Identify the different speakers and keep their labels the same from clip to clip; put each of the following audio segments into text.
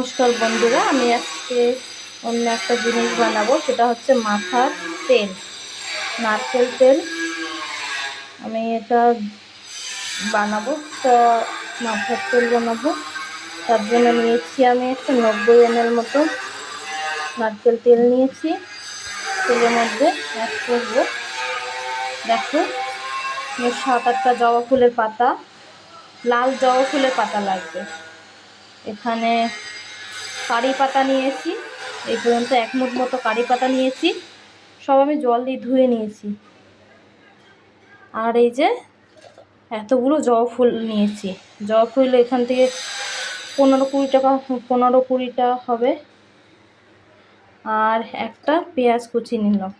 Speaker 1: নমস্কার বন্ধুরা, আমি আজকে অন্য একটা জিনিস বানাবো, সেটা হচ্ছে মাথার তেল। নারকেল তেল, আমি এটা বানাবো তা মাথার তেল বানাবো। তার জন্য নিয়েছি আমি একটা নব্বই এমএল মতো নারকেল তেল নিয়েছি। তেলের মধ্যে অ্যাড করব। দেখো সাত আটটা জবা ফুলের পাতা, লাল জবা ফুলের পাতা লাগবে। এখানে কারি পাতা নিয়েছি, এই পর্যন্ত এক মুঠ মতো কারি পাতা নিয়েছি, সব আমি জল দিয়ে ধুয়ে নিয়েছি। আর এই যে এতগুলো জবা ফুল নিয়েছি, জবা ফুল এখান থেকে পনেরো কুড়ি টাকা, পনেরো কুড়িটা হবে। আর একটা পেঁয়াজ কুচি নিলাম।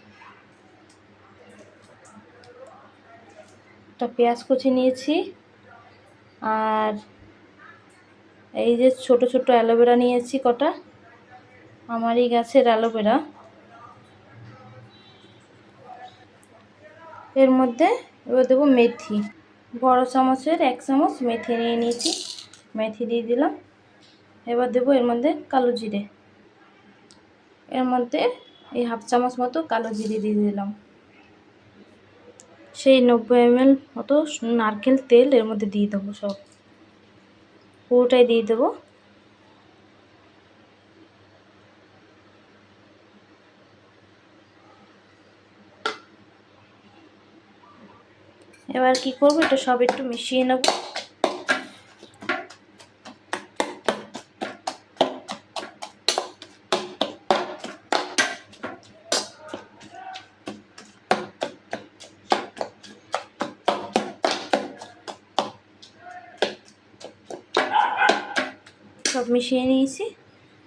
Speaker 1: একটা পেঁয়াজ কুচি নিয়েছি, আর এই যে ছোট ছোট অ্যালোভেরা নিয়েছি কটা, আমারই গাছের অ্যালোভেরা। এর মধ্যে এবার দেবো মেথি, বড় চামচের এক চামচ মেথি নিয়ে নিয়েছি, মেথি দিয়ে দিলাম। এবার দেবো এর মধ্যে কালো জিরে, এর মধ্যে এই হাফ চামচ মতো কালো জিরে দিয়ে দিলাম। সেই নব্বই এম মতো নারকেল তেল এর মধ্যে দিয়ে দেবো সব। পুরোটাই দিয়ে দেবো। এবার কি করব এটা সব একটু মিশিয়ে নেব। সব মিশিয়ে নিয়েছি।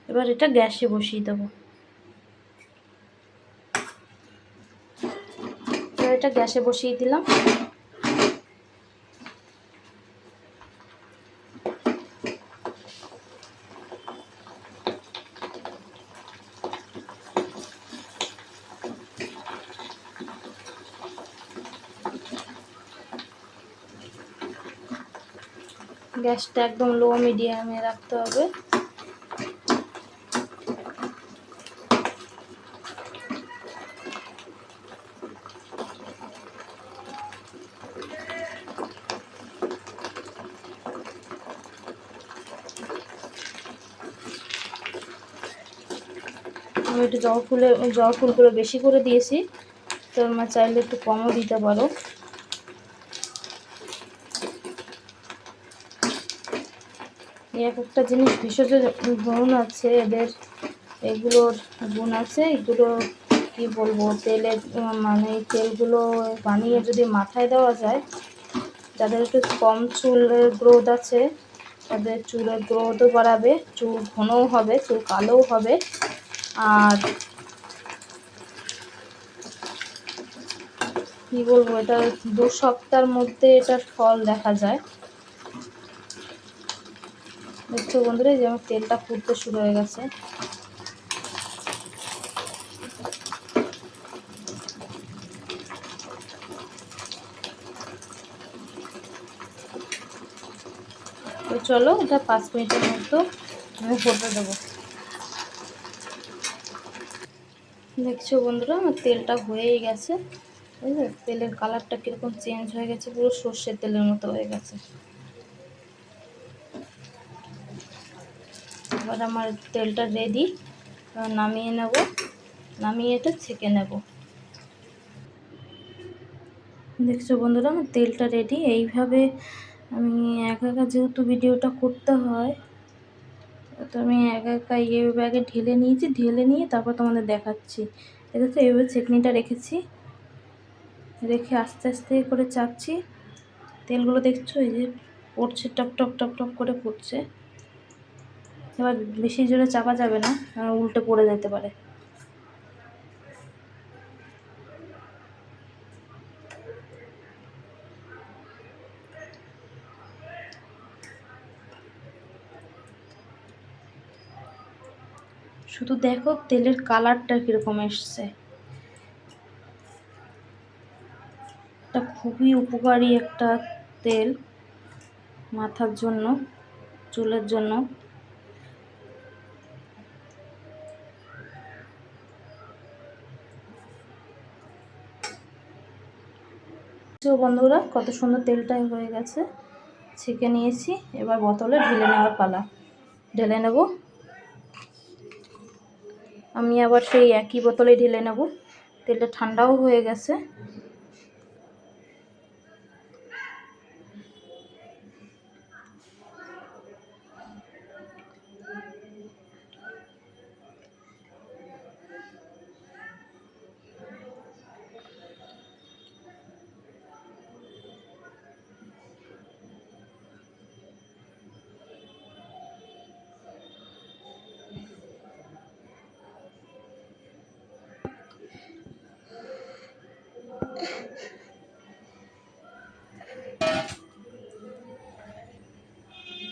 Speaker 1: এবার এটা গ্যাসে বসিয়ে দেবো। এটা গ্যাসে বসিয়ে দিলাম। গ্যাসটা একদম লো মিডিয়ামে রাখতে হবে। আমি একটু জবা ফুলে জবা ফুলগুলো বেশি করে দিয়েছি তোমরা চাইলে একটু কমও দিতে পারো। এক একটা জিনিস ভেষজ গুণ আছে, এদের এগুলোর গুণ আছে। এগুলো কি বলব তেলের মানে তেলগুলো বানিয়ে যদি মাথায় দেওয়া যায়, যাদের একটু কম চুলের গ্রোথ আছে, তাদের চুলের গ্রোথও বাড়াবে, চুল ঘনও হবে, চুল কালোও হবে। আর কি বলব, এটা দু সপ্তাহের মধ্যে এটার ফল দেখা যায়। দেখছ বন্ধুরা যে আমার তেলটা ফুটতে শুরু হয়ে গেছে। তো চলো, এটা পাঁচ মিনিটের মতো আমি ফুটে দেবো। দেখছ বন্ধুরা, আমার তেলটা হয়েই গেছে। বুঝলে তেলের কালারটা কীরকম চেঞ্জ হয়ে গেছে, পুরো সর্ষের তেলের মতো হয়ে গেছে। এবার আমার তেলটা রেডি নামিয়ে নেব। নামিয়ে এটা ছেঁকে নেব। দেখছ বন্ধুরা, আমার তেলটা রেডি এইভাবে আমি একা একা যেহেতু ভিডিওটা করতে হয়, তো আমি একা একা এইভাবে ব্যাগে ঢেলে নিয়েছি। ঢেলে নিয়ে তারপর তোমাদের দেখাচ্ছি। এটা তো এইভাবে চেকনিটা রেখেছি। রেখে আস্তে আস্তে করে চাপছি। তেলগুলো দেখছ, এই যে পড়ছে, টপ টপ টপ টপ করে পড়ছে। এবার বেশি জোরে চাপা যাবে না উল্টে পড়ে যেতে পারে। শুধু দেখো তেলের কালারটা কীরকম এসছে। এটা খুবই উপকারী একটা তেল মাথার জন্য, চুলের জন্য। তো বন্ধুরা? কত সুন্দর তেলটাই হয়ে গেছে। ছেঁকে নিয়েছি। এবার বোতলে ঢেলে নেওয়ার পালা। ঢেলে নেব। আমি আবার সেই একই বোতলে ঢেলে নেব। তেলটা ঠান্ডাও হয়ে গেছে।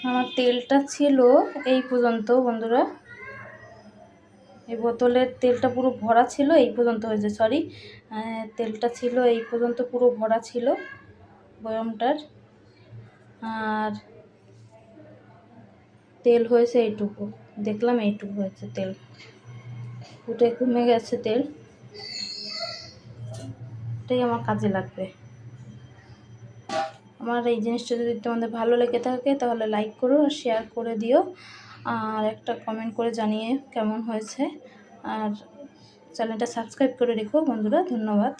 Speaker 1: আমার তেলটা ছিল এই পর্যন্ত, বন্ধুরা। এই বোতলের তেলটা পুরো ভরা ছিল, এই পর্যন্ত হয়েছে সরি তেলটা ছিল, এই পর্যন্ত পুরো ভরা ছিল বয়মটার। আর তেল হয়েছে এইটুকু, দেখলাম এইটুকু হয়েছে তেল। ফুটে কমে গেছে তেল। এটাই আমার কাজে লাগবে। আমার এই জিনিসটা যদি তোমাদের ভালো লেগে থাকে, তাহলে লাইক করো আর শেয়ার করে দিও। আর একটা কমেন্ট করে জানিয়ে কেমন হয়েছে। আর চ্যানেলটা সাবস্ক্রাইব করে রেখো বন্ধুরা, ধন্যবাদ।